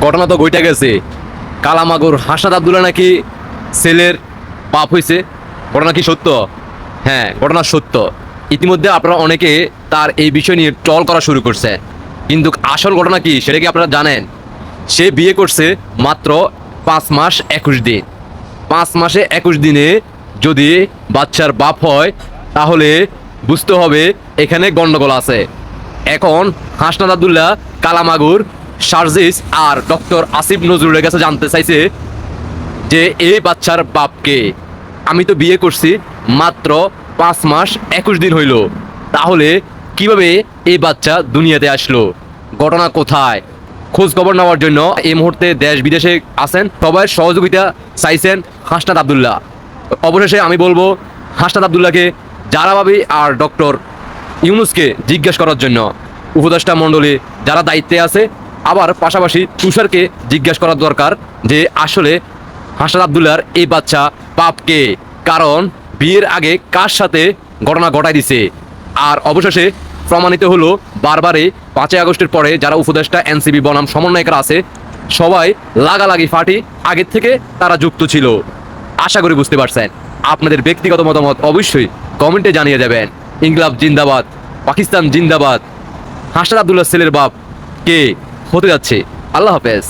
ঘটনা তো ঘটে গেছে। কালামাগুর হাসাদ আবদুল্লাহ নাকি ছেলের বাপ হয়েছে ঘটনা কি সত্য? হ্যাঁ ঘটনা সত্য। ইতিমধ্যে আপনারা অনেকে তার এই বিষয় নিয়ে ট্রল করা শুরু করছে। কিন্তু আসল ঘটনা কি, সেটা কি আপনারা জানেন? সে বিয়ে করছে মাত্র পাঁচ মাস একুশ দিন। পাঁচ মাসে একুশ দিনে যদি বাচ্চার বাপ হয়, তাহলে বুঝতে হবে এখানে গন্ডগোল আছে। এখন হাসনাদ আবদুল্লাহ কালামাগুর সার্জিস আর ডক্টর আসিফ নজরুলের কাছে জানতে চাইছে যে এই বাচ্চার বাপকে আমি তো বিয়ে করছি মাত্র পাঁচ মাস একুশ দিন হইল। তাহলে কীভাবে এই বাচ্চা দুনিয়াতে আসলো? ঘটনা কোথায়? খোঁজ খবর নেওয়ার জন্য এই মুহূর্তে দেশ বিদেশে আছেন, সবাই সহযোগিতা চাইছেন হাসনাত আবদুল্লাহ। অবশেষে আমি বলব হাসনাত আবদুল্লাহকে জারাবাবি আর ডক্টর ইউনুসকে জিজ্ঞেস করার জন্য। উপদেষ্টা মণ্ডলী যারা দায়িত্বে আছে আবার পাশাপাশি তুষারকে জিজ্ঞেস করার দরকার যে আসলে হাসান আবদুল্লার এই বাচ্চা পাপকে কারণ বিয়ের আগে কার সাথে ঘটনা ঘটাই দিছে? আর অবশেষে প্রমাণিত হলো বারবারে পাঁচই আগস্টের পরে যারা উপদেষ্টা এনসিবি বনাম সমন্বয়করা আছে, সবাই লাগালাগি ফাটি আগের থেকে তারা যুক্ত ছিল। আশা করি বুঝতে পারছেন। আপনাদের ব্যক্তিগত মতামত অবশ্যই কমেন্টে জানিয়ে যাবেন ইংলাব জিন্দাবাদ, পাকিস্তান জিন্দাবাদ, হাসান আবদুল্লাহ সেলের বাপ কে? হতে যাচ্ছে। আল্লাহ হাফেজ।